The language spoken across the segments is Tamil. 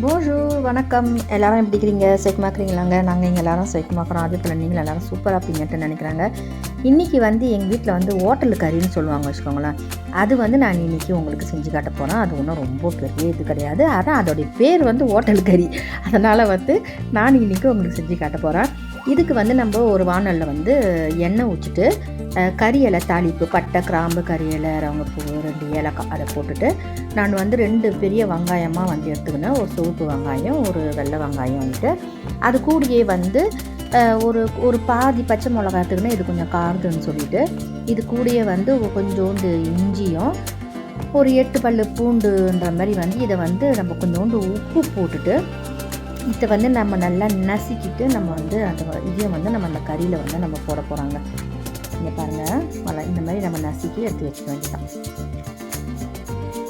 போஜூ வணக்கம். எல்லாரும் எப்படி இருக்கிறீங்க? செக்மாக்குறீங்களாங்க நாங்கள் இங்கே எல்லாரும் செக்மாக்குறோம் அதே போல் நீங்கள் எல்லாரும் சூப்பராக இருப்பீங்கன்ட்டு நினைக்கிறாங்க. இன்றைக்கி வந்து எங்கள் வீட்டில் வந்து ஹோட்டல் கறின்னு சொல்லுவாங்க வச்சுக்கோங்களேன். அது வந்து நான் இன்றைக்கி உங்களுக்கு செஞ்சு காட்ட போகிறேன் அது ஒன்றும் ரொம்ப பெரிய இது கிடையாது. ஆனால் அதோடைய பேர் வந்து ஹோட்டல் கறி. அதனால் வந்து நான் இன்றைக்கி உங்களுக்கு செஞ்சு காட்ட போகிறேன் இதுக்கு வந்து நம்ம ஒரு வானலில் வந்து எண்ணெய் ஊற்றிட்டு கறி இலை தாளிப்பு பட்டை கிராம்பு கறி இலை ரவங்கப்பூ ரெண்டு ஏலக்காய் அதை போட்டுட்டு நான் வந்து ரெண்டு பெரிய வெங்காயமாக வந்து எடுத்துக்கினேன். ஒரு சிவப்பு வெங்காயம் ஒரு வெள்ளை வெங்காயம் வந்துட்டு அது கூடயே வந்து ஒரு ஒரு பாதி பச்சை மிளகா இது கொஞ்சம் காருதுன்னு சொல்லிட்டு இது கூடயே வந்து கொஞ்சோண்டு இஞ்சியும் ஒரு எட்டு பல்லு பூண்டுன்ற மாதிரி வந்து இதை வந்து நம்ம கொஞ்சோண்டு உப்பு போட்டுட்டு இதை வந்து நம்ம நல்லா நசுக்கிட்டு நம்ம வந்து அந்த இதையும் வந்து நம்ம அந்த கறியில் வந்து நம்ம போட போகிறாங்க இங்கே பாருங்கள் மழை இந்த மாதிரி நம்ம நசுக்கி எடுத்து வச்சுக்க வேண்டியதான்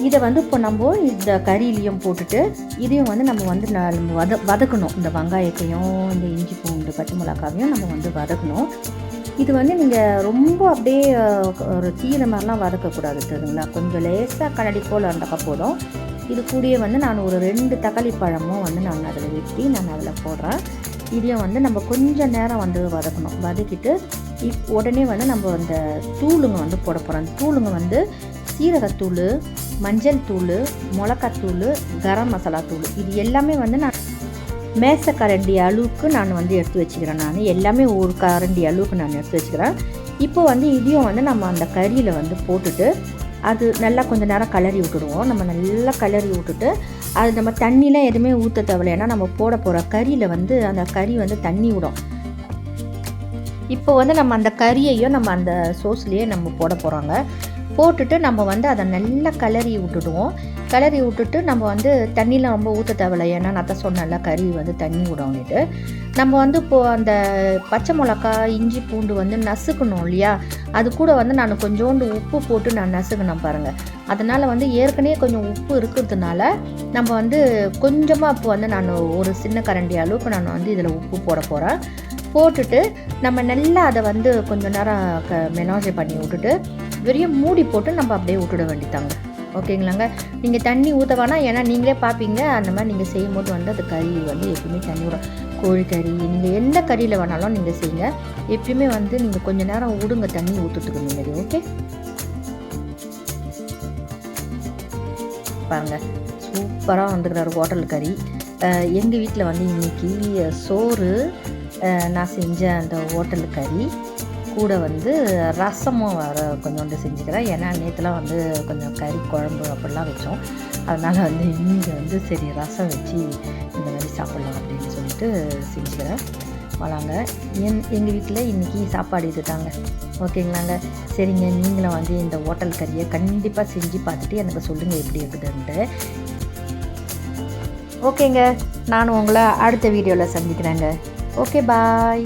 இதை வந்து இப்போ நம்ம இந்த கறியிலையும் போட்டுட்டு இதையும் வந்து நம்ம வந்து ந- வத வதக்கணும். இந்த வெங்காயத்தையும் இந்த இஞ்சி பூ மிளகாவையும் நம்ம வந்து வதக்கணும். இது வந்து நீங்கள் ரொம்ப அப்படியே ஒரு தீர மாதிரிலாம் வதக்கக்கூடாது தெரியுங்களா கொஞ்சம் லேசாக கண்ணாடி போல் இருந்தாக்கா போதும். இது கூடயே வந்து நான் ஒரு ரெண்டு தக்காளி பழமும் வந்து நான் அதில் வெட்டி நான் அதில் போடுறேன். இதையும் வந்து நம்ம கொஞ்சம் நேரம் வந்து வதக்கணும். வதக்கிட்டு இப் உடனே வந்து நம்ம அந்த தூளுங்க வந்து போட போகிறோம் தூளுங்க வந்து சீரகத்தூள் மஞ்சள் தூள் மிளகாத்தூள் கரம் மசாலா தூள் இது எல்லாமே வந்து நான் மேச கரண்டி அளவுக்கு நான் வந்து எடுத்து வச்சுக்கிறேன் நான். எல்லாமே ஒரு கரண்டி அளவுக்கு நான் எடுத்து வச்சுக்கிறேன். இப்போ வந்து இதையும் வந்து நம்ம அந்த கறியில் வந்து போட்டுட்டு அது நல்லா கொஞ்சம் நேரம் கலரி விட்டுடுவோம். நம்ம நல்லா கலரி விட்டுட்டு அது நம்ம தண்ணிலாம் எதுவுமே ஊற்ற தேவையில்ல. ஏன்னா நம்ம போட போகிற கறியில் வந்து அந்த கறி வந்து தண்ணி விடும். இப்போ வந்து நம்ம அந்த கறியையும் நம்ம அந்த சோஸ்லேயே நம்ம போட போகிறாங்க போட்டுட்டு நம்ம வந்து அதை நல்லா கிளறி விட்டுடுவோம். கிளறி விட்டுட்டு நம்ம வந்து தண்ணிலாம் ரொம்ப ஊற்ற தேவையில்ல. ஏன்னா நான் தான் சொன்னேன்ல கறி வந்து தண்ணி விடணுட்டு நம்ம வந்து இப்போது அந்த பச்சை மிளகா இஞ்சி பூண்டு வந்து நசுக்கணும் இல்லையா? அது கூட வந்து நான் கொஞ்சோண்டு உப்பு போட்டு நான் நசுக்கணும் பாருங்கள் அதனால் வந்து ஏற்கனவே கொஞ்சம் உப்பு இருக்கிறதுனால நம்ம வந்து கொஞ்சமாக இப்போ வந்து நான் ஒரு சின்ன கரண்டி அளவுக்கு நான் வந்து இதில் உப்பு போட போகிறேன் போட்டுட்டு நம்ம நல்லா அதை வந்து கொஞ்சம் நேரம் க மெனாஜை பண்ணி விட்டுட்டு வெறிய மூடி போட்டு நம்ம அப்படியே விட்டுட வேண்டித்தாங்க ஓகேங்களாங்க? நீங்கள் தண்ணி ஊற்ற வேணாம் ஏன்னா நீங்களே பார்ப்பீங்க அந்த மாதிரி நீங்கள் செய்யும்போது வந்து அது கறி வந்து எப்பயுமே தண்ணி விடும் கோழிக்கறி நீங்கள் எந்த கறியில் வேணாலும் நீங்கள் செய்யுங்க. எப்பயுமே வந்து நீங்கள் கொஞ்சம் நேரம் விடுங்க தண்ணி ஊற்றுறதுக்கு முன்னாடி ஓகே? பாருங்கள் சூப்பராக வந்துக்கிறாரு ஹோட்டல் கறி. எங்கள் வீட்டில் வந்து இன்னைக்கு சோறு நான் செஞ்ச அந்த ஹோட்டல் கறி. கூட வந்து ரசமும் வர கொஞ்சோண்டு செஞ்சுக்கிறேன். ஏன்னா நேற்றுலாம் வந்து கொஞ்சம் கறி குழம்பு அப்படிலாம் வச்சோம். அதனால் வந்து இன்றைக்கி வந்து சரி ரசம் வச்சு இந்த மாதிரி சாப்பிட்லாம் அப்படின்னு சொல்லிட்டு செஞ்சுக்கிறேன். போகலாங்க. என் எங்கள் வீட்டில் இன்றைக்கி சாப்பாடு இது தாங்க ஓகேங்களாங்க? சரிங்க நீங்களும் வந்து இந்த ஹோட்டல் கறியை கண்டிப்பாக செஞ்சு பார்த்துட்டு எனக்கு சொல்லுங்கள் எப்படி இருக்குதுன்ட்டு. ஓகேங்க நான் உங்களை அடுத்த வீடியோவில் சந்திக்கிறேங்க. Okay bye.